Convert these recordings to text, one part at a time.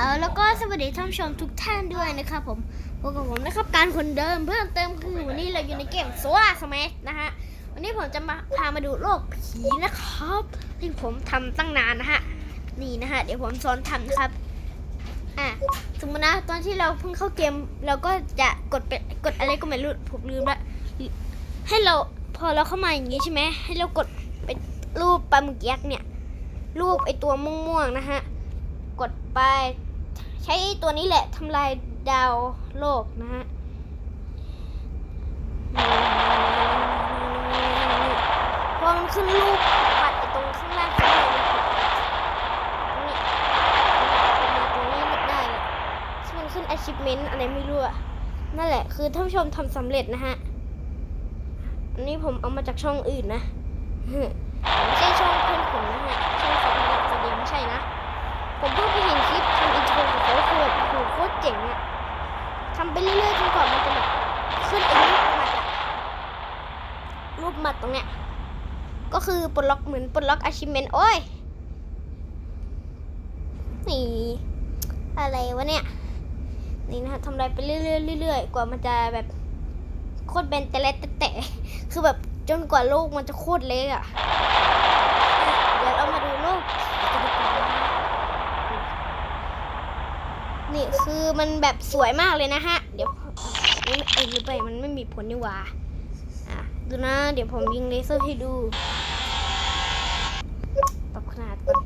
เอแล้วก็สวัสดีท่านผู้ชมทุกท่านด้วยนะครับผมพบกับผมนะครับการคนเดิมเพิ่มเติมคือวันนี้เราอยู่ในเกมโซลาสมันะฮะวันนี้ผมจะมาพามาดูโลกผีนะครับที่ผมทำตั้งนานนะฮะนี่นะฮะเดี๋ยวผมสอนทำนะครับอะสมมตินะตอนที่เราเพิ่งเข้าเกมเราก็จะกดไปกดอะไรก็ไม่รู้ผมลืมละให้เราพอเราเข้ามาอย่างนี้ใช่ไหมให้เรากดไปรูปปลาหมึกยักษ์เนี่ยรูปไอตัวม่วงๆนะฮะกดไป ใช้ตัวนี้แหละทำลายดาวโลกนะฮะพอมันขึ้นรูปปัดตรงข้างล่างข้างในตรงนี้ตรงนี้ได้ที่มันขึ้น achievement อะไรไม่รู้อะนั่นแหละ คือท่านผู้ชมทำสำเร็จนะฮะ อันนี้ผมเอามาจากช่องอื่นนะไม่ใช่ช่องเพื่อนผมนะฮะ ช่องของเด็กจะดีไม่ใช่นะ ผมเพิ่งไปเห็นคลิปทำอินโทรของเขาคือแบบโอ้โหโคตรเจ๋งอะทำไปเรื่อยๆจนกว่ามันจะแบบขึ้นไอ้รูปหมัดอะรูปหมัดตรงเนี้ยก็คือปลดล็อกเหมือนปลดล็อก achievement โอ้ยนี่อะไรวะเนี่ยนี่นะทำอะไรไปเรื่อยๆเรื่อยๆกว่ามันจะแบบโคตรเบนแต่ละแต่คือแบบจนกว่าโลกมันจะโคตรเล็กอะเดี๋ยวเรามาดูโลกกันดีกว่านะ นี่ คือมันแบบสวยมากเลยนะฮะ เดี๋ยวนี่เอ้หรือไปมันไม่มีผลนี่หว่าอะดูนะ เดี๋ยวผมยิงเลเซอร์ให้ดูปรับขนาดก่อน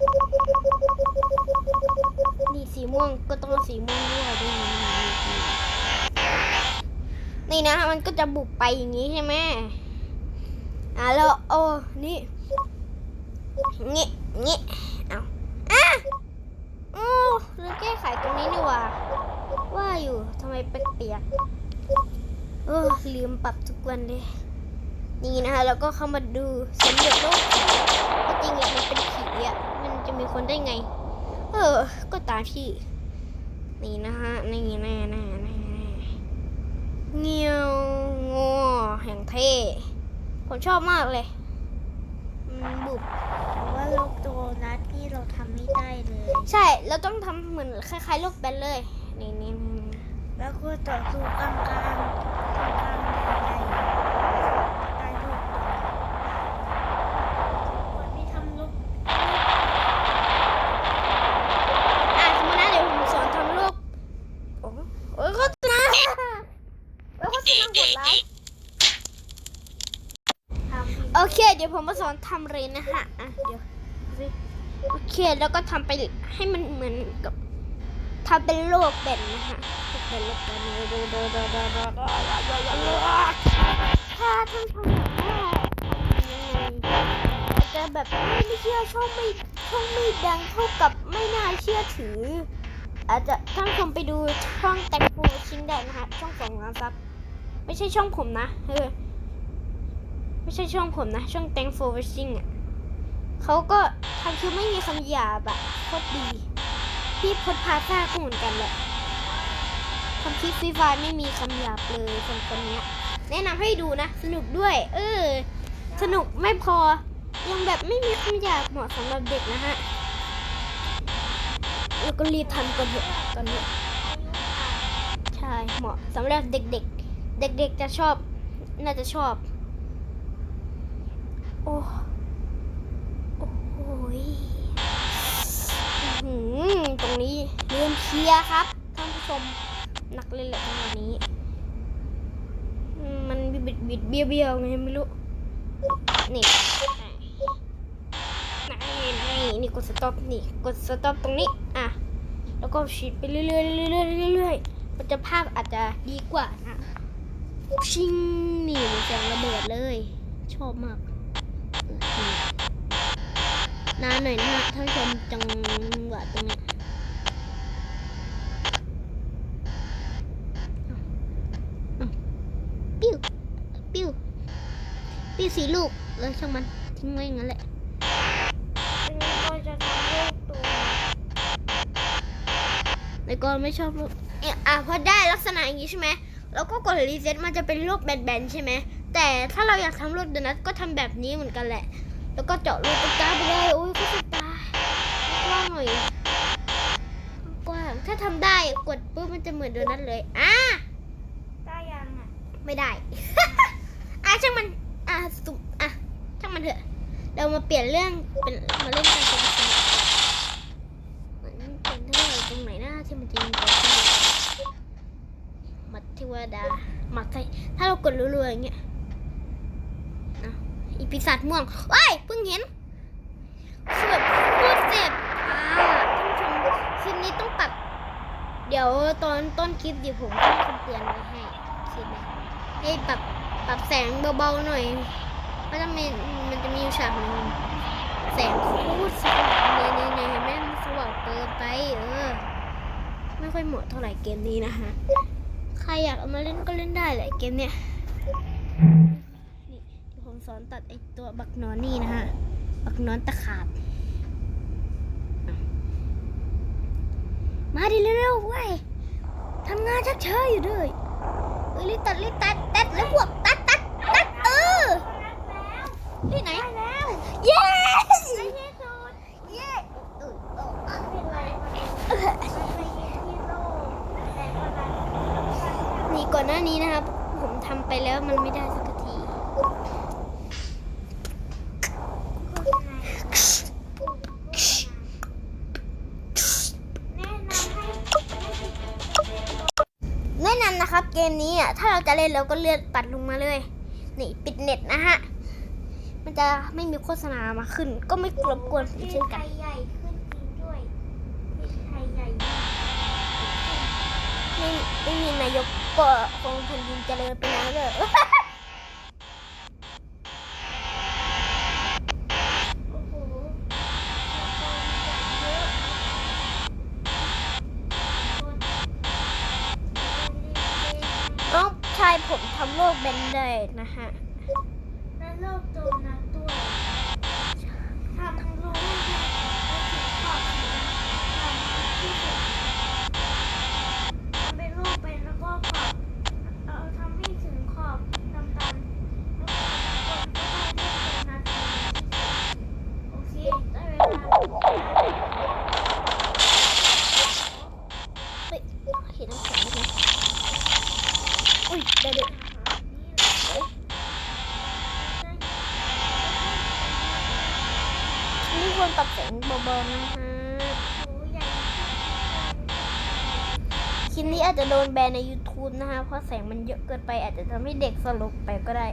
นี่สีม่วงก็ต้องสีม่วงด้วยดูนี่นี่นะมันก็จะบุกไปอย่างนี้ใช่ไหมอะแล้วโอ้นี่งี้งี้ ลืมแก้ไขตรงนี้นี่ว่า ว่าอยู่ทำไมเปียกๆเออลืมปรับทุกวันเลยนี่นะคะแล้วก็เข้ามาดูสำรวจโลกก็จริงอะมันเป็นผีอะมันจะมีคนได้ไง เออ ก็ตามที่ นี่นะฮะนี่แน่แน่แน่เงี้ยวงอแห่งเท่ผมชอบมากเลยบุบ แต่ว่าโลกโดนัทนี่เราทำไม่ได้เลย ใช่ เราต้องทำเหมือนคล้ายๆโลกแบนเลยนี่นี่นี่แล้วก็ต่อสู้กลางกลางกลางกลางใหญ่ใต้โลกคนที่ทำโลกอะสมมตินะเดี๋ยวผมสอนทำโลกโอ้โอ้ยโคตรนะโอ้ยโคตรนะโหดร้าย ทำ โอเค เดี๋ยวผมมาสอนทำเลยนะฮะอะเดี๋ยว สิโอเคแล้วก็ทำไปให้มันเหมือนกับทำเป็นโลกแบนนะฮะเป็นโลกแบนดูดูดูดูดูดูถ้าท่านทำแบบว่าอาจจะแบบไม่เชื่อช่องไม่ช่องไม่ดังเท่ากับไม่น่าเชื่อถือ อาจจะท่านชมไปดูช่องแตงโมชิ้นแดงนะฮะช่องสองล้านซับไม่ใช่ช่องผมนะเออไม่ใช่ช่องผมนะ ช่อง Thank for Watching อะ เขาก็ทำคือไม่มีคำหยาบอะโคตรดี พี่พดพาซ่าก็เหมือนกันแหละทำคลิปฟรีไฟไม่มีคำหยาบเลยคนคนเนี้ยแนะนำให้ดูนะ สนุกด้วย เออ สนุกไม่พอ ยังแบบไม่มีคำหยาบเหมาะสำหรับเด็กนะฮะแล้วก็รีบทำกันเถอะตอนนี้ใช่เหมาะสำหรับเด็กๆ เด็กๆจะชอบ น่าจะชอบ โอ้โอ้โหยอื้อ ตรงนี้ลืมเคลียร์ครับท่านผู้ชมหนักเลยแหละจังนี้ มันบิดบิดเบี้ยวเบี้ยวไงไม่รู้นี่นี่นี่นี่กดสต็อปนี่กดสต็อปตรงนี้อะแล้วก็ฉีดไปเรื่อยๆเรื่อยๆเรื่อยๆมันจะภาพอาจจะดีกว่านะชิงนี่มันแสงระเบิดเลย ชอบมากนานหน่อยนะฮะท่านผู้ชมจังหวะตรงนี้ยเอาเอาปิ้ว ปิ้ว ปิ้วสีลูกเลยช่างมันทิ้งไว้อย่างนั้นแหละซึ่งก็จะทำโลกตัวแต่ก็ไม่ชอบลูกเนี่ยอะพอได้ลักษณะอย่างนี้ใช่ไหมแล้วก็กดรีเซ็ตมันจะเป็นลูกแบนๆใช่ไหมแต่ถ้าเราอยากทำลูกโดนัทก็ทำแบบนี้เหมือนกันแหละ แล้วก็เจาะรูตรงกลางไปเลยโอ้ยก็จะตายกว้างหน่อยกว้างถ้าาทำได้กดปุ๊บมันจะเหมือนโดนัทเลยอะได้ยังอะไม่ได้ อะช่างมันอะ สุมอะช่างมันเถอะ เรามาเปลี่ยนเรื่องเป็นมาเล่นการเป็นกเหมือนเป็นเท่าไหร่ตรงไหนนะที่มันจะมีตัวมัดเทวดามัดไทยถ้าเรากดรัวๆอย่างเงี้ยอะอีปีศาจม่วงว้ายเพิ่งเห็นคือแบบโคตรเจ็บอ่าท่านผู้ชมคลิปนี้ต้องปรับเดี๋ยวตอนต้นคลิปเดี๋ยวผมจะคำเตือนไว้ให้คลิปนี้ให้ปรับ ปรับแสงเบาๆหน่อยเพราะจะมีมันจะมีฉากนึงแสงโคตรสว่างเลยเนี่ยเนี่ยเห็นไหมมันสว่างเกินไปเออ ไม่ค่อยเหมาะเท่าไหร่เกมนี้นะฮะ ใครอยากเอามาเล่นก็เล่นได้แหละเกมเนี้ยนี่ผมสอนตัดไอตัวบักนอนนี่นะฮะ บักนอนตะขาบ มาดิเร็วๆเว้ยทำงานชักเชยอยู่ด้วยเอ้ยรีบตัดรีบตัดตัดแล้วพวกตัดตัดตัดเออ ที่ไหนแล้วเย้เย้เออเออเออไม่เป็นไรมันไปเย็นที่โลกแต่ก็รันนี่ก่อนหน้านี้นะครับ ผมทำไปแล้วมันไม่ได้สักทีแนะนำให้แนะนำนะครับเกมนี้อะถ้าเราจะเล่นเราก็เลื่อนปัดลงมาเลย นี่ปิดเน็ตนะฮะ มันจะไม่มีโฆษณามาขึ้น ก็ไม่รบกวนผมที่เช่นไทกันยใหญ่ขึ้นจริงด้วยที่ไทยใหญ่มากไม่ไม่มีนายกก็คงแผ่นดินเจริญไปแล้วเลยโอ้โหเยอะคนน้องชายผมทำโลกแบนได้นะฮะและ โลกโดนัทด้วยทำรู้ให้ได้ถึงขอบสีดำที่สุดทำเป็นโลกเป็นแล้วก็ขอบเอาทำให้ถึงขอบดำๆแล้วก็คนก็ได้เล่นโดนัทโอเคได้เวลา จจะโดนแบนใน YouTube นะคะเพราะแสงมันเยอะเกินไปอาจจะทำให้เด็กสลบไปก็ได้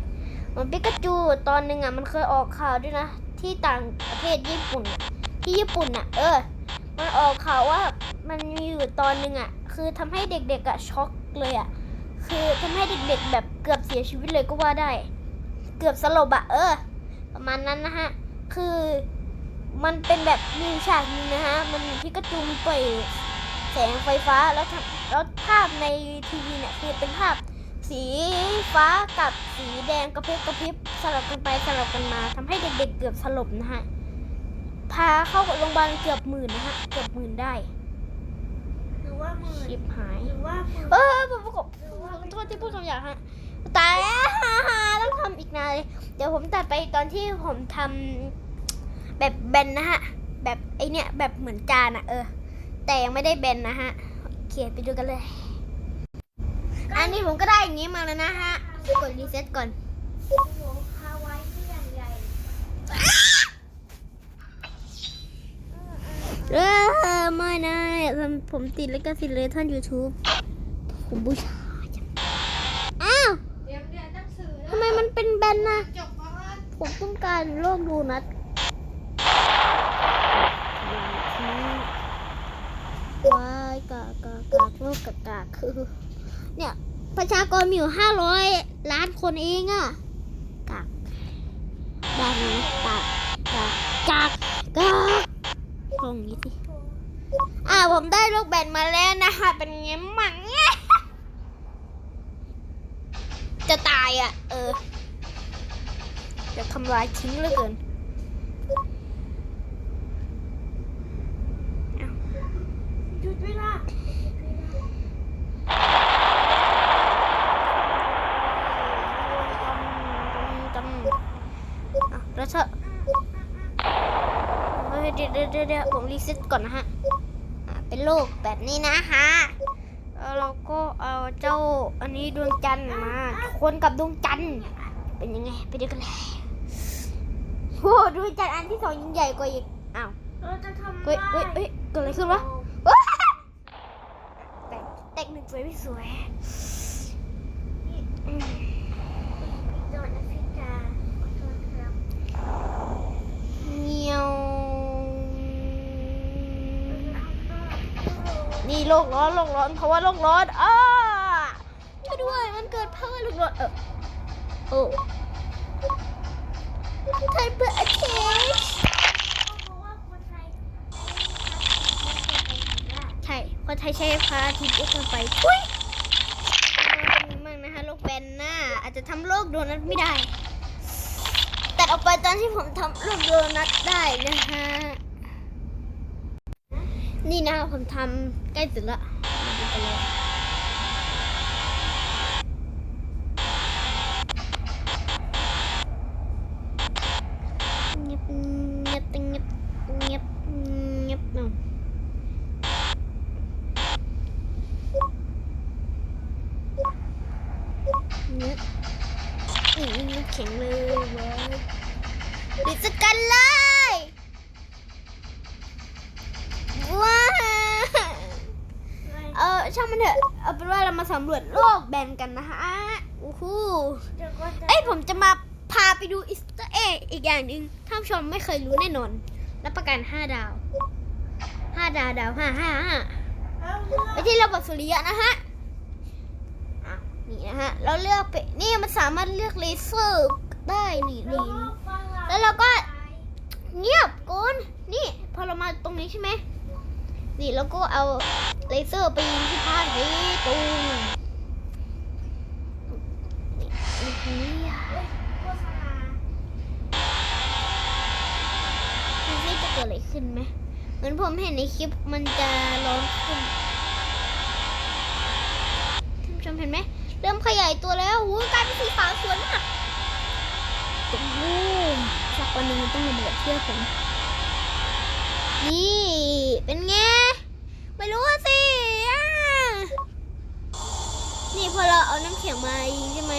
เหมือนปิกาจูตอนหนึ่งอะมันเคยออกข่าวด้วยนะ ที่ต่างประเทศญี่ปุ่น ที่ญี่ปุ่นอะ เออ มันออกข่าวว่ามันมีอยู่ตอนหนึ่งอะ คือทำให้เด็กๆอะช็อกเลยอะ คือทำให้เด็กๆแบบเกือบเสียชีวิตเลยก็ว่าได้ เกือบสลบอะเออ ประมาณนั้นนะฮะ คือมันเป็นแบบมีฉากนึงนะฮะ มันพิกาจูมันปล่อย แสงไฟฟ้าแล้วทำแล้วภาพในทีวีเนี่ยคือเป็นภาพสีฟ้ากับสีแดงกระพริบกระพริบสลับกันไปสลับกันมาทำให้เด็กๆเกือบสลบนะฮะพาเข้าโรงพยาบาลเกือบหมื่นนะฮะเกือบหมื่นได้หรือว่าหมื่นชิบหายหรือว่าหมื่นเออผมประกบขอโทษที่พูดคำหยาบฮะตายแล้วฮ่าฮ่าต้องทำอีกนานเลยเดี๋ยวผมตัดไปตอนที่ผมทำแบบแบนนะฮะแบบไอเนี่ยแบบเหมือนจานอะเออ แต่ยังไม่ได้แบนนะฮะโอเคไปดูกันเลย อันนี้ผมก็ได้อย่างนี้มาแล้วนะฮะกดรีเซ็ตก่อนโอ้โหคาไว้ที่ย่างใหญ่เออไม่นะผมติดลิขสิทธิ์เลยท่าน YouTube ผมบูชาจังอ้าวทำไมมันเป็นแบนนะ ผมต้องการโลกโดนัทว้ากากากโลกกากาคือ เนี่ยประชากรมีอยู่ห้าร้อยล้านคนเองอะกากด้านนี้กากกากกากกากตรงนี้สิอ่าผมได้ลูกแบนมาแล้วนะคะเป็นไงมั่งเนี่ยจะตายอะ เออ จะทำลายทิ้งเหลือเกิน หยุดเวลาจำอะแล้วเถอะเฮ้ยเดี๋ยวเดี๋ยวเดี๋ยวเดี๋ยวผมรีเซ็ตก่อนนะฮะอะไปโลกแบบนี้นะฮะแล้วเราก็เอาเจ้าอันนี้ดวงจันทร์มาคนกับดวงจันทร์เป็นยังไงไปดูกันเลยโอ้ดวงจันทร์อันที่สองยิ่งใหญ่กว่าอีกอ้าวเราจะทำเฮ้ยเฮ้ยได้เฮ้ยเกิดอะไรขึ้นวะว้าแตกแตกหนึ่ง สวยไม่สวยโดนแอฟริกาขอโทษครับเงียว นี่โลกร้อนโลกร้อน เพราะว่าโลกร้อนอ้าช่วยด้วย มันเกิดเพราะว่าโลกร้อน เออโอ้ไทยเปิดอเทส เพราะว่าคนไทย ใช่คนไทยใช้พาทิตย์เยอะเกินไปทุยเป็นมากนะคะโลกแบนหน้า อาจจะทำโลกโดนัทไม่ได้ ตัดออกไปตอนที่ผมทำโลกโดนัทได้นะฮะนี่นะคะผมทำใกล้เสร็จละเงียบเงียบเงียบเงียบเงียบเนาะเงียบอืมน้ำ แข็งเลยเว้ยดิสกันเลยว้าวเออช่างมันเถอะเอาเป็นว่าเรามาสำรวจโลกแบนกันนะฮะอู้หูเดี๋ยวก็จะเอ้ยผมจะมาพาไปดูอิสต์เอ็กอีกอย่างหนึ่งท่านผู้ชมไม่เคยรู้แน่นอน รับประกัน 5 ดาว 5 ดาวดาว5 5 5เอาเรื่องไม่ใช่ระบบสุริยะนะฮะอะ นี่นะฮะเราเลือกไปนี่มันสามารถเลือกเลเซอร์ได้นี่นี่แล้วเราก็เงียบกุนนี่พอเรามาตรงนี้ใช่ไหมนี่เราก็เอาเลเซอร์ไปยิงที่พระอาทิตย์ตูมนี่นี่อะโฆษณาดูสิจะเกิดอะไรขึ้นไหมเหมือนผมเห็นในคลิปมันจะร้อนขึ้นท่านผู้ชมเห็นไหม เริ่มขยายตัวแล้วหูกลายเป็นสีขาสวยมากตุ้มสักวันหนึ่งต้องระเบิดเชื่อผมนี่เป็นไงไม่รู้สินี่พอเราเอาน้ำแข็งมาใช่ไหม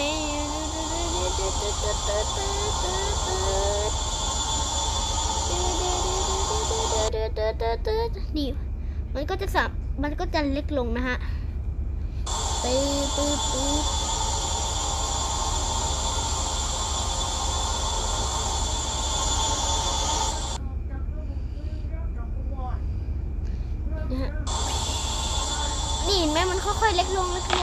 นี่มันก็จะสับมันก็จะเล็กลงนะฮะ ปื๊ดปื๊ดปื๊ดนี่เห็นไหมมันค่อยๆเล็กลงเล็กลง